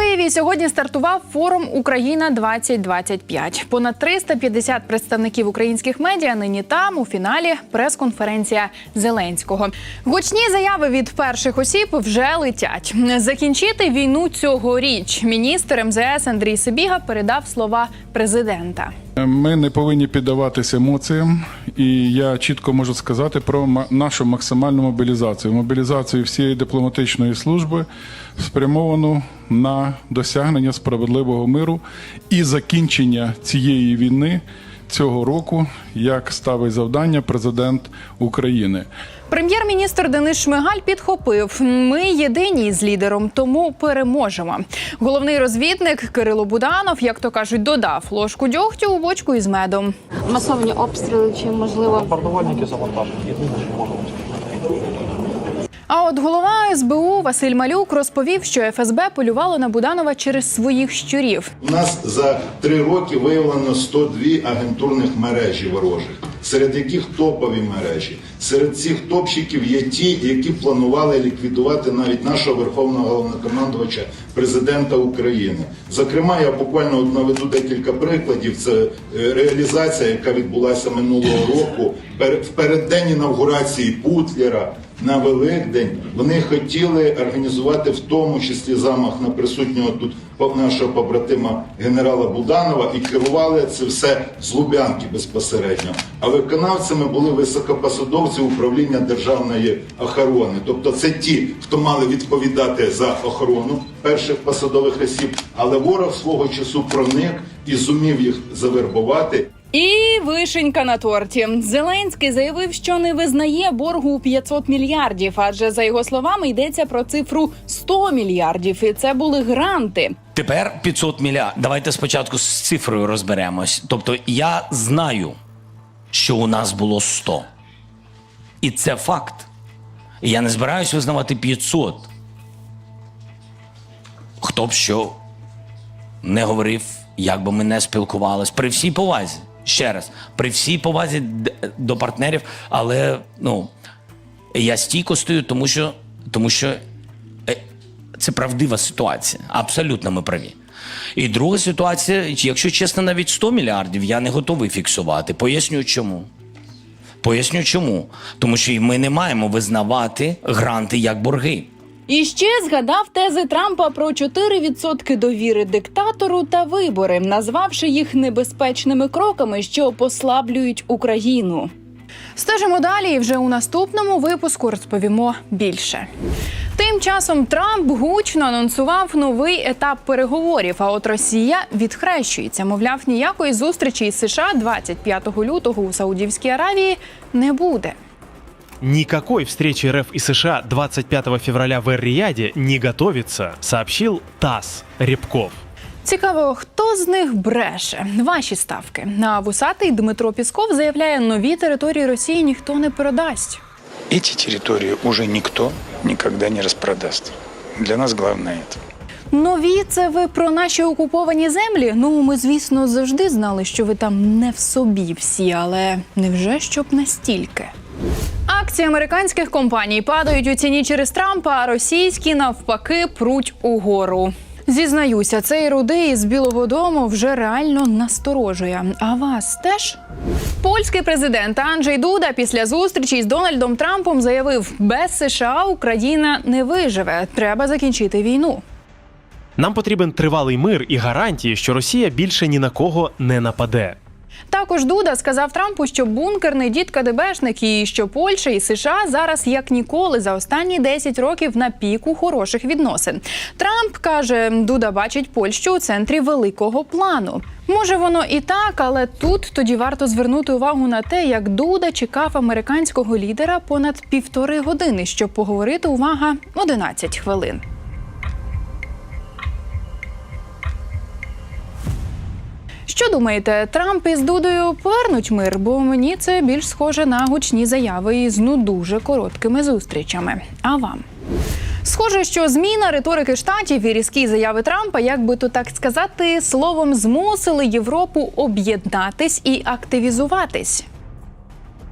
Києві сьогодні стартував форум Україна 2025 Понад 350 представників українських медіа нині там у фіналі прес-конференція Зеленського. Гучні заяви від перших осіб вже летять. Закінчити війну цьогоріч. Міністр МЗС Андрій Сибіга передав слова президента. Ми не повинні піддаватися емоціям, і я чітко можу сказати про нашу максимальну мобілізацію. Мобілізацію всієї дипломатичної служби спрямовану на досягнення справедливого миру і закінчення цієї війни цього року, як ставить завдання президент України. Прем'єр-міністр Денис Шмигаль підхопив: ми єдині з лідером, тому переможемо. Головний розвідник Кирило Буданов, як то кажуть, додав ложку дьогтю у бочку із медом. масовані обстріли, чи можливо Бомбардувальники завантажені. Єдине, що можемо А от голова СБУ Василь Малюк розповів, що ФСБ полювало на Буданова через своїх щурів. У нас за три роки виявлено 102 агентурних мережі ворожих, серед яких топові мережі. Серед цих топщиків є ті, які планували ліквідувати навіть нашого верховного головнокомандувача президента України. Зокрема, я буквально наведу декілька прикладів. Це е, реалізація, яка відбулася минулого року в переддень інавгурації Путлера на Великдень. Вони хотіли організувати в тому числі замах на присутнього тут нашого побратима генерала Буданова і керували це все з Лубянки безпосередньо. А виконавцями були високопосадовці управління державної охорони. Тобто це ті, хто мали відповідати за охорону перших посадових осіб, але ворог свого часу проник і зумів їх завербувати. І вишенька на торті. Зеленський заявив, що не визнає боргу у 500 мільярдів, адже за його словами йдеться про цифру 100 мільярдів, і це були гранти. Тепер 500 мільярдів. Давайте спочатку з цифрою розберемось. Тобто я знаю, що у нас було 100. І це факт. Я не збираюсь визнавати 500. Хто б що не говорив, як би ми не спілкувались. При всій повазі. Ще раз, при всій повазі до партнерів, але ну, я стійко стою, тому що, тому що це правдива ситуація. Абсолютно ми праві. І друга ситуація, якщо чесно, навіть 100 мільярдів я не готовий фіксувати. Поясню чому. Поясню чому. Тому що ми не маємо визнавати гранти як борги. І ще згадав тези Трампа про 4% довіри диктатору та вибори, назвавши їх небезпечними кроками, що послаблюють Україну. Стежимо далі, і вже у наступному випуску розповімо більше. Тим часом Трамп гучно анонсував новий етап переговорів. А от Росія відхрещується. Мовляв, ніякої зустрічі із США 25 лютого у Саудівській Аравії не буде. Никакой встречи РФ и США 25 февраля в Эр-Рияде не готовится, сообщил ТАСС Рябков. Цікаво, хто з них бреше? Ваші ставки. А вусатий Дмитро Пісков заявляє, нові території Росії ніхто не передасть. Эти территории уже никто никогда не распродаст. Для нас главное это. Нові це ви про наші окуповані землі? Ну ми, звісно, завжди знали, що ви там не в собі всі, але невже щоб настільки? Акції американських компаній падають у ціні через Трампа, а російські навпаки пруть угору. Зізнаюся, цей рудий з Білого Дому вже реально насторожує. А вас теж? Польський президент Анджей Дуда після зустрічі з Дональдом Трампом заявив: без США Україна не виживе. Треба закінчити війну. Нам потрібен тривалий мир і гарантії, що Росія більше ні на кого не нападе. Також Дуда сказав Трампу, що бункерний дід КДБшник і що Польща і США зараз як ніколи за останні 10 років на піку хороших відносин. Трамп каже, Дуда бачить Польщу у центрі великого плану. Може, воно і так, але тут тоді варто звернути увагу на те, як Дуда чекав американського лідера понад півтори години, щоб поговорити увага 11 хвилин. Що думаєте, Трамп із Дудою повернуть мир? Бо мені це більш схоже на гучні заяви із ну дуже короткими зустрічами. А вам? Схоже, що зміна риторики штатів і різкі заяви Трампа, як би то так сказати, словом змусили Європу об'єднатись і активізуватись.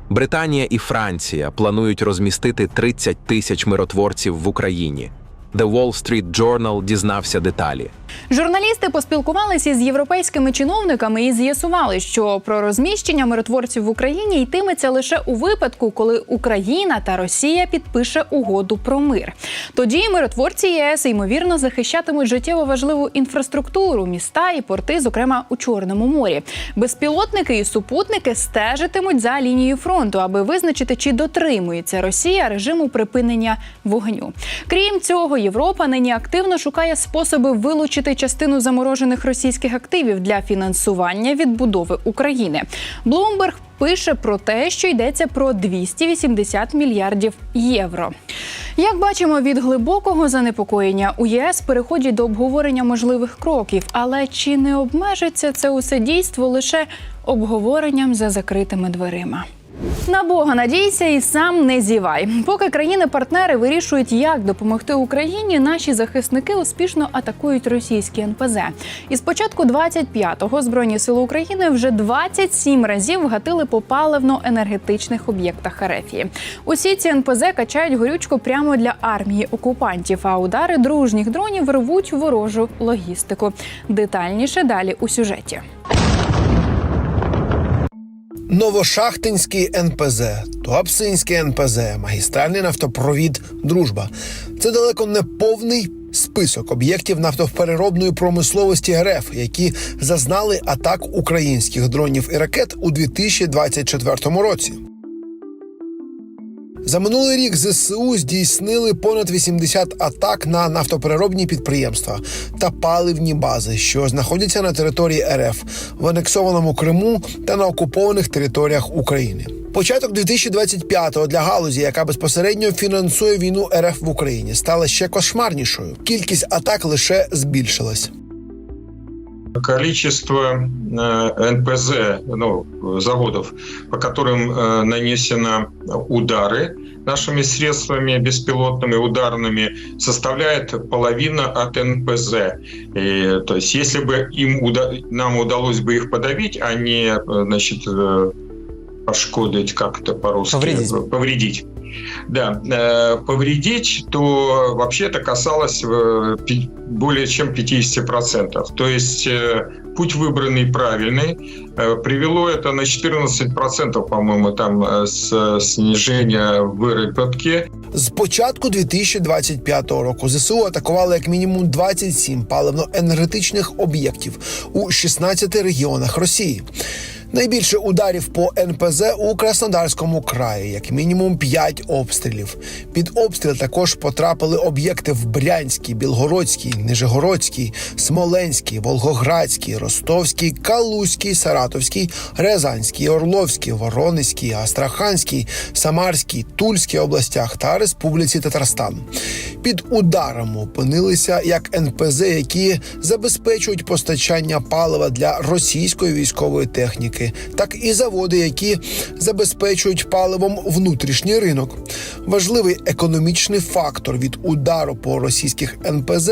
Британія і Франція планують розмістити 30 тисяч миротворців в Україні. The Wall Street Journal дізнався деталі. Журналісти поспілкувалися з європейськими чиновниками і з'ясували, що про розміщення миротворців в Україні йтиметься лише у випадку, коли Україна та Росія підпише угоду про мир. Тоді миротворці ЄС ймовірно захищатимуть життєво важливу інфраструктуру, міста і порти, зокрема у Чорному морі. Безпілотники і супутники стежитимуть за лінією фронту, аби визначити, чи дотримується Росія режиму припинення вогню. Крім цього, Європа нині активно шукає способи вилучити частину заморожених російських активів для фінансування відбудови України. Блумберг пише про те, що йдеться про 280 мільярдів євро. Як бачимо, від глибокого занепокоєння у ЄС переходять до обговорення можливих кроків. Але чи не обмежиться це усе дійство лише обговоренням за закритими дверима? На Бога надійся і сам не зівай. Поки країни-партнери вирішують, як допомогти Україні, наші захисники успішно атакують російські НПЗ. І з початку 25-го збройні сили України вже 27 разів гатили по паливно-енергетичних об'єктах Арефії. Усі ці НПЗ качають горючку прямо для армії окупантів. А удари дружніх дронів рвуть ворожу логістику. Детальніше далі у сюжеті. Новошахтинський НПЗ, Туапсинський НПЗ, магістральний нафтопровід Дружба. Це далеко не повний список об'єктів нафтопереробної промисловості РФ, які зазнали атак українських дронів і ракет у 2024 році. За минулий рік ЗСУ здійснили понад 80 атак на нафтопереробні підприємства та паливні бази, що знаходяться на території РФ в анексованому Криму та на окупованих територіях України. Початок 2025-го для галузі, яка безпосередньо фінансує війну РФ в Україні, стала ще кошмарнішою. Кількість атак лише збільшилась. Количество э, НПЗ, ну, заводов, по которым э, нанесено удары нашими средствами беспилотными ударными, составляет половина от НПЗ. И, то есть, если бы им нам удалось бы их подавить, а не, э, значит, пошкодить, как это по-русски? Повредить. Повредить. Да, э, повредить, то вообще это касалось э, пи- более чем 50%. То есть э, путь выбранный правильный. Э, Привело это на 14%, по-моему, там э, с снижения выработки. З початку 2025 року ЗСУ атакували як мінімум 27 паливно-енергетичних об'єктів у 16 регіонах Росії. Найбільше ударів по НПЗ у Краснодарському краї, як мінімум 5 обстрілів. Під обстріл також потрапили об'єкти в Брянській, Білгородській, Нижегородській, Смоленській, Волгоградській, Ростовській, Калузькій, Саратовській, Рязанській, Орловській, Воронезькій, Астраханській, Самарській, Тульській областях та Республіці Татарстан. Під ударом опинилися як НПЗ, які забезпечують постачання палива для російської військової техніки, так і заводи, які забезпечують паливом внутрішній ринок. Важливий економічний фактор від удару по російських НПЗ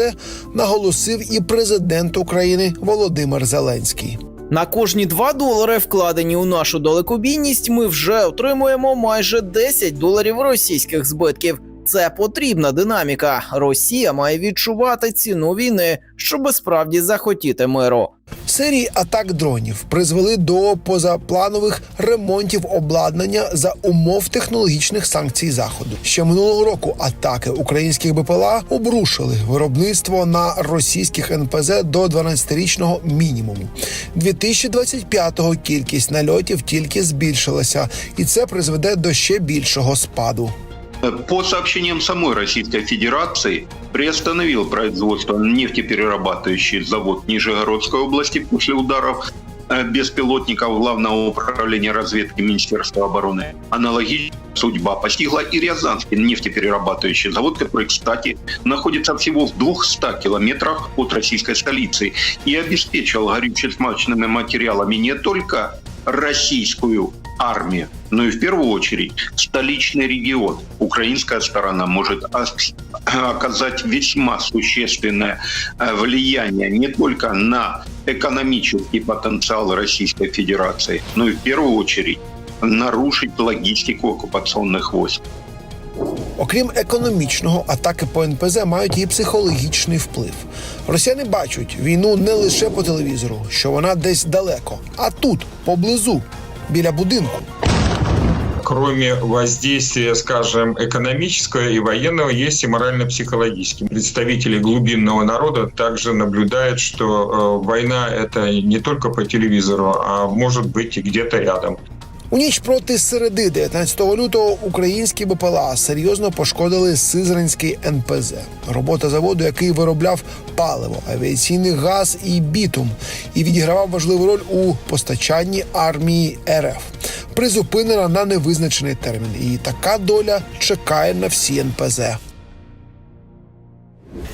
наголосив і президент України Володимир Зеленський. На кожні 2 долари, вкладені у нашу далекобійність, ми вже отримуємо майже 10 доларів російських збитків. Це потрібна динаміка. Росія має відчувати ціну війни, щоб справді захотіти миру. Серії атак дронів призвели до позапланових ремонтів обладнання за умов технологічних санкцій заходу. Ще минулого року атаки українських БПЛА обрушили виробництво на російських НПЗ до 12-річного мінімуму. 2025-го кількість нальотів тільки збільшилася, і це призведе до ще більшого спаду. По сообщениям самой Российской Федерации, приостановил производство нефтеперерабатывающий завод Нижегородской области после ударов э, беспилотников Главного управления разведки Министерства обороны. Аналогичная судьба постигла и Рязанский нефтеперерабатывающий завод, который, кстати, находится всего в 200 километрах от российской столицы и обеспечивал горюче-смазочными материалами не только российскую армию, но и в первую очередь столичный регион. Украинская сторона может оказать весьма существенное э, влияние не только на экономический потенциал Российской Федерации, но и в первую очередь нарушить логистику оккупационных войск. Окрім економічного, атаки по НПЗ мають і психологічний вплив. Росіяни бачать війну не лише по телевізору, що вона десь далеко, а тут, поблизу, біля будинку. Кроме воздействия, скажем, экономического и военного, есть и морально-психологический. Представители глубинного народа также наблюдают, что э, война это не только по телевизору, а может быть и где-то рядом. У ніч проти середи 19 лютого українські БПЛА серйозно пошкодили Сизранський НПЗ. Робота заводу, який виробляв паливо, авіаційний газ і бітум, і відігравав важливу роль у постачанні армії РФ. Призупинена на невизначений термін, і така доля чекає на всі НПЗ.